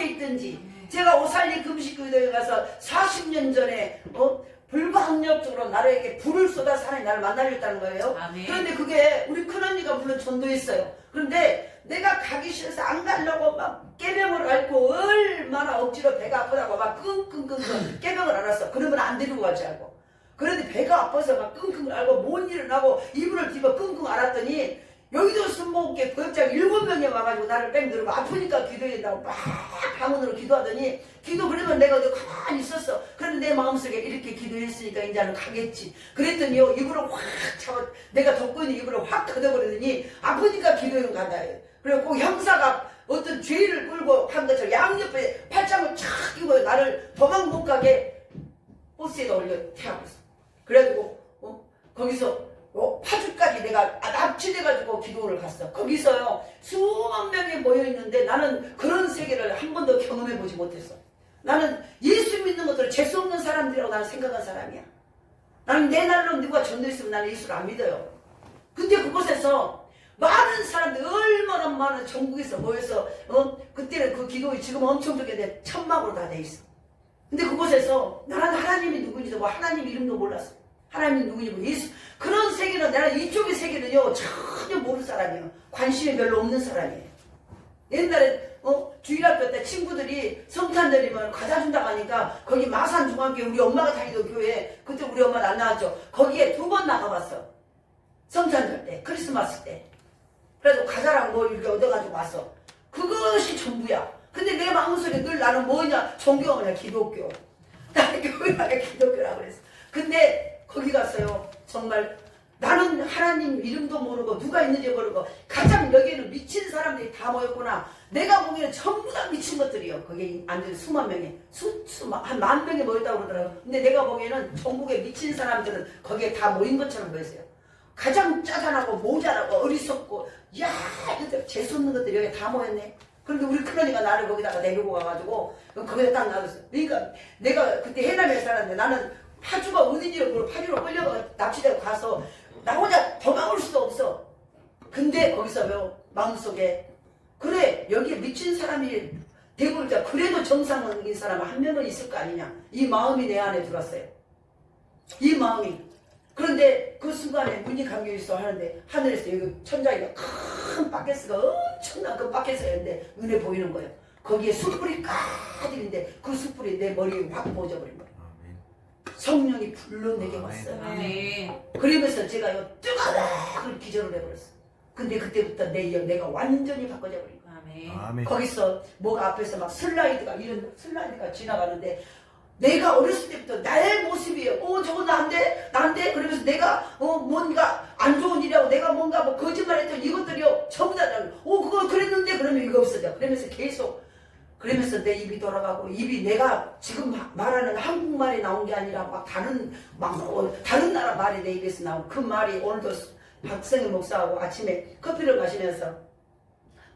곳에 있든지 제가 오살리 금식교회에 가서 40년 전에 어, 불가항력적으로 나에게 불을 쏟아 사람이 나를 만나려 했다는 거예요. 아멘. 그런데 그게 우리 큰언니가 물론 전도했어요. 그런데 내가 가기 싫어서 안 가려고 막 깨병을 앓고 얼마나 억지로 배가 아프다고 막 끙끙끙끙 깨병을 앓았어. 그러면 안 데리고 가지 알고. 그런데 배가 아파서 막 끙끙 앓고 못 일어나고 이불을 뒤집어 끙끙 앓았더니 여기도 술 먹게 거장 일곱 명이 와가지고 나를 뺑 들고 아프니까 기도해야 된다고 막 방언으로 기도하더니 기도 그러면 내가 어디 가만히 있었어. 그런데 내 마음속에 이렇게 기도했으니까 이제는 가겠지. 그랬더니요 이불을 확 잡아 내가 덮고 있는 이불을 확 걷어버리더니 아프니까 기도해 간다. 그리고 그 형사가 어떤 죄를 끌고 한 것처럼 양옆에 팔짱을 촥 끼고 나를 도망 못 가게 버스에다 올려 태우고 있어. 그래가지고 어? 거기서 어, 파주까지 내가 아, 납치돼가지고 기도를 갔어. 거기서요 수만 명이 모여 있는데 나는 그런 세계를 한 번도 경험해 보지 못했어. 나는 예수 믿는 것들을 재수 없는 사람들이라고 나는 생각한 사람이야. 나는 내 날로 누가 전도했으면 나는 예수를 안 믿어요. 근데 그곳에서 많은 사람들 얼마나 많은 전국에서 모여서 어? 그때는 그 기도에 지금 엄청 저게 돼 천막으로 다 돼 있어. 근데 그곳에서 나는 하나님이 누군지도 뭐 하나님 이름도 몰랐어. 하나님이 누구지 뭐 예수 그런 세계는 나는 이 세계는요 전혀 모르는 사람이에요. 관심이 별로 없는 사람이에요. 옛날에 어, 주일학교 때 친구들이 성탄 드리면 과자 준다고 하니까 거기 마산 중학교 우리 엄마가 다니던 교회 그때 우리 엄마는 안 나왔죠. 거기에 두 번 나가봤어. 성탄절 때 크리스마스 때. 그래서 과자랑 뭐 이렇게 얻어가지고 왔어. 그것이 전부야. 근데 내 마음속에 늘 나는 뭐냐 종교하냐 기독교. 나는 교회가 기독교라고 그랬어. 근데 거기 갔어요. 정말 나는 하나님 이름도 모르고 누가 있는지 모르고 가장 여기에는 미친 사람들이 다 모였구나. 내가 보기에는 전부 다 미친 것들이요. 거기 앉은 수만 명이 수, 수, 한만 명이 모였다고 그러더라고요. 근데 내가 보기에는 전국에 미친 사람들은 거기에 다 모인 것처럼 보였어요. 가장 짜잔하고 모자라고 어리석고 야 이들 재수없는 것들이 여기 다 모였네. 그런데 우리 큰언니가 나를 거기다가 데리고 가가지고 거기다 딱 놔뒀어. 그러니까 내가 그때 해남에 살았는데 나는 파주가 어딘지를 모르고 파주로 끌려가 납치되고 가서 나 혼자 도망올 수도 없어. 근데 거기서 뭐 마음속에 그래 여기에 미친 사람이 대부분 자 그래도 정상적인 사람 한 명은 있을 거 아니냐 이 마음이 내 안에 들었어요. 이 마음이 그런데 그 순간에 문이 감겨 있어 하는데 하늘에서 여기 천장에 큰 바켓스가 엄청난 그 바켓스였는데 눈에 보이는 거예요. 거기에 숯불이 가득인데 그 숯불이 내 머리에 확 꽂아버린 거예요. 성령이 불러 내게 왔어요. 아멘. 그러면서 제가 요 뜨거운 기절을 해버렸어. 근데 그때부터 내 영, 내가 완전히 바꿔져 버린 거야. 아멘. 아멘. 거기서 뭐가 앞에서 막 슬라이드가 이런 슬라이드가 지나가는데 내가 어렸을 때부터 나의 모습이에요. 어 저거 나한테 나한테 그러면서 내가 어 뭔가 안 좋은 일이라고 내가 뭔가 뭐 거짓말했던 이것들이요 전부 다 나는 어 그거 그랬는데 그러면 이거 없어져. 그러면서 계속 그러면서 내 입이 돌아가고 입이 내가 지금 마- 말하는 한국말이 나온 게 아니라 막 다른 막 어, 다른 나라 말이 내 입에서 나온 그 말이 오늘도 박성일 목사하고 아침에 커피를 마시면서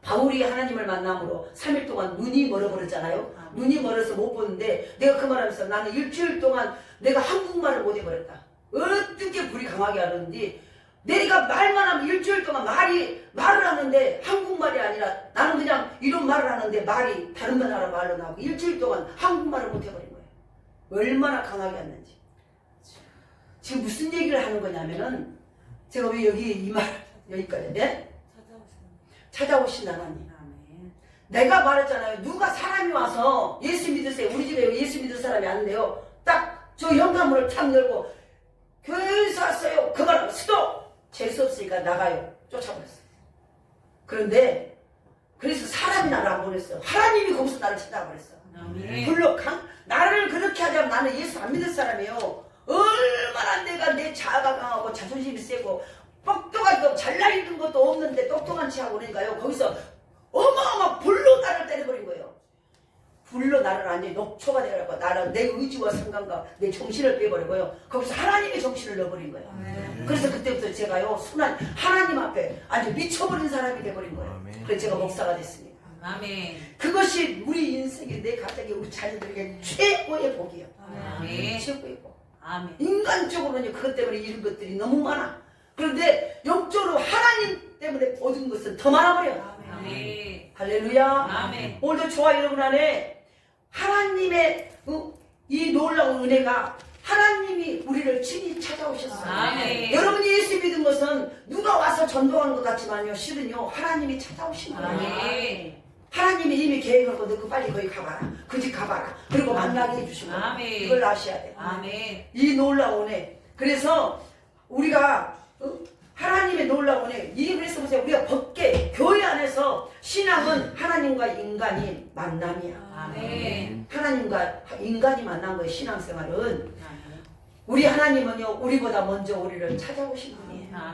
바울이 하나님을 만남으로 3일 동안 눈이 멀어버렸잖아요. 아멘. 눈이 멀어서 못 보는데 내가 그 말하면서 나는 일주일 동안 내가 한국말을 못 해버렸다. 어떻게 불이 강하게 하는지 내가 말만 하면 일주일 동안 말이 말을 하는데 한국말이 아니라 나는 그냥 이런 말을 하는데 말이 다른 나라 말로 나오고 일주일 동안 한국말을 못 해버린 거예요. 얼마나 강하게 했는지. 지금 무슨 얘기를 하는 거냐면은 제가 왜 여기 이 말 여기까지 네? 찾아오신 하나님. 내가 말했잖아요. 누가 사람이 와서 예수 믿으세요. 우리 집에 예수 믿을 사람이 안 돼요. 딱저 현관문을 탁 열고 교회에서 왔어요. 그만 스톱! 재수 없으니까 나가요. 쫓아버렸어요. 그런데 그래서 사람이 나를 안 보냈어. 하나님이 거기서 나를 찾아버렸어. 아멘. 물론 강, 나를 그렇게 하자면 나는 예수 안 믿을 사람이에요. 얼마나 내가 내 자아가 강하고 자존심이 세고 똑똑하고 잘나 있는 것도 없는데 똑똑한 체하고 그러니까요. 거기서 어마어마 불로 나를 때려버린 거예요. 불로 나를 완전히 녹초가 되어갖고 나를 내 의지와 상관과 내 정신을 빼버리고요. 거기서 하나님의 정신을 넣어버린 거예요. 아멘. 그래서 그때부터 제가요 순한 하나님 앞에 아주 미쳐버린 사람이 돼버린 거예요. 아멘. 그래서 제가 목사가 됐습니다. 아멘. 그것이 우리 인생의 내 가정의 우리 자녀들에게 최고의 복이에요. 아멘. 최고의 복. 아멘. 인간적으로는 그것 때문에 이런 것들이 너무 많아. 그런데 영적으로 하나님 때문에 얻은 것은 더 많아버려. 아멘. 할렐루야. 아멘. 오늘도 저와 여러분 안에 하나님의 어, 이 놀라운 은혜가 하나님이 우리를 친히 찾아오셨어요. 아멘. 여러분이 예수 믿은 것은 누가 와서 전도하는 것 같지만요. 실은요. 하나님이 찾아오신 거예요. 아멘. 하나님이 이미 계획을 하고 너 빨리 거기 가봐라. 그 집 가봐라. 그리고 만나게 해주시고 아멘. 이걸 아셔야 돼. 아멘. 이 놀라운 애. 그래서 우리가 어? 하나님의 놀라운 애. 이 그래서 보세요. 우리가 법계 교회 안에서 신앙은 하나님과 인간이 만남이야. 아멘. 하나님과 인간이 만난 거예요. 신앙생활은 우리 하나님은요 우리보다 먼저 우리를 찾아오신 분이에요. 아멘.